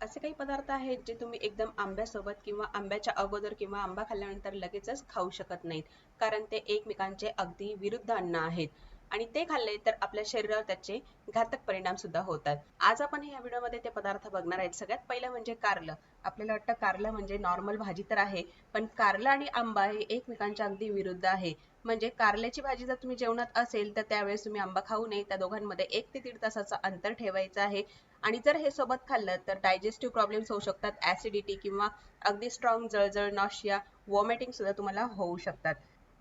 असे काही पदार्थ आहेत जे तुम्ही एकदम आंब्यासोबत किंवा आंब्याच्या अगोदर किंवा आंबा खाल्ल्यानंतर लगेचच खाऊ शकत नाहीत. कारण ते एकमेकांचे अगदी विरुद्ध अन्न आहेत. आणि ते खाल्ले तर आपल्या शरीरावर त्याचे घातक परिणाम सुद्धा होतात. आज आपण या व्हिडिओमध्ये ते पदार्थ बघणार आहेत. सगळ्यात पहिलं म्हणजे कारलं. आपल्याला वाटतं कारलं म्हणजे नॉर्मल भाजी तर आहे पण कारलं आणि आंबा हे एकमेकांच्या अगदी विरुद्ध आहे. म्हणजे कारल्याची भाजी जर तुम्ही जेवणात असेल तर त्यावेळेस तुम्ही आंबा खाऊ नये. त्या दोघांमध्ये एक ते दीड तासाचं अंतर ठेवायचं आहे. आणि जर हे सोबत खाल्लं तर डायजेस्टिव्ह प्रॉब्लेम्स होऊ शकतात ऍसिडिटी किंवा अगदी स्ट्रॉंग जळजळ नॉशिया वॉमिटिंग सुद्धा तुम्हाला होऊ शकतात.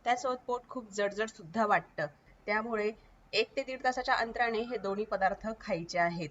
त्यासोबत पोट खूप जडजड सुद्धा वाटतं. त्यामुळे एक ते दीड तासाच्या अंतराने हे दोन्ही पदार्थ खायचे आहेत.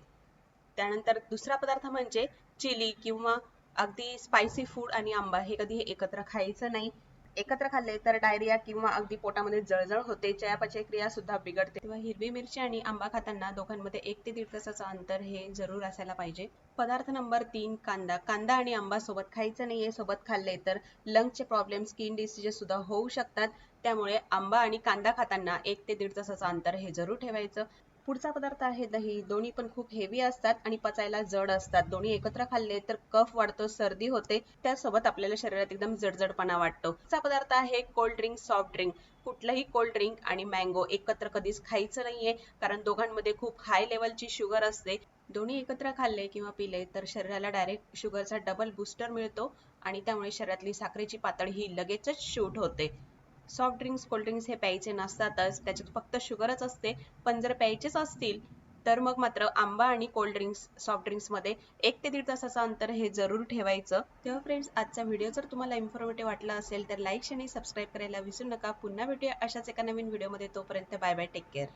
त्यानंतर दुसरा पदार्थ म्हणजे चिली किंवा अगदी स्पायसी फूड आणि आंबा हे कधी एकत्र खायचं नाही. एकत्र खाल्ले तर डायरिया किंवा अगदी पोटामध्ये जळजळ होते. चयापचय क्रिया सुद्धा बिघडते. तेव्हा हिरवी मिरची आणि आंबा खाताना दोघांमध्ये एक ते दीड तासाचं अंतर हे जरूर असायला पाहिजे. पदार्थ नंबर तीन कांदा. कांदा आणि आंबा सोबत खायचं नाहीये सोबत खाल्ले तर लंगचे प्रॉब्लेम स्किन डिसीजेस सुद्धा होऊ शकतात. त्यामुळे आंबा आणि कांदा खाताना एक ते दीड तासाचं अंतर हे जरूर ठेवायचं. पुढचा पदार्थ आहे दही. दोन्ही पण खूप हेवी असतात आणि पचायला जड असतात. दोन्ही एकत्र खाल्ले तर कफ वाढतो सर्दी होते. त्यासोबत आपल्याला शरीरात एकदम जडजडपणा वाटतो. पुढचा पदार्थ आहे कोल्ड ड्रिंक सॉफ्ट ड्रिंक कुठलंही कोल्ड ड्रिंक आणि मँगो एकत्र कधीच खायचं नाहीये कारण दोघांमध्ये खूप हाय लेवलची शुगर असते. दोन्ही एकत्र खाल्ले किंवा पिले तर शरीराला डायरेक्ट शुगरचा डबल बूस्टर मिळतो आणि त्यामुळे शरीरातली साखरेची पातळी ही लगेचच शूट होते. सॉफ्ट ड्रिंक्स कोल्ड ड्रिंक्स हे प्यायचे नसतातच. त्याच्यात फक्त शुगरच असते. पण जर प्यायचेच असतील तर मग मात्र आंबा आणि कोल्ड ड्रिंक्स सॉफ्ट ड्रिंक्समध्ये एक ते दीड तासाचं अंतर हे जरूर ठेवायचं. तेव्हा फ्रेंड्स आजचा व्हिडिओ जर तुम्हाला इन्फॉर्मेटिव्ह वाटला असेल तर लाईक आणि सबस्क्राईब करायला विसरू नका. पुन्हा भेटूया अशाच एका नवीन व्हिडिओमध्ये तोपर्यंत बाय बाय टेक केअर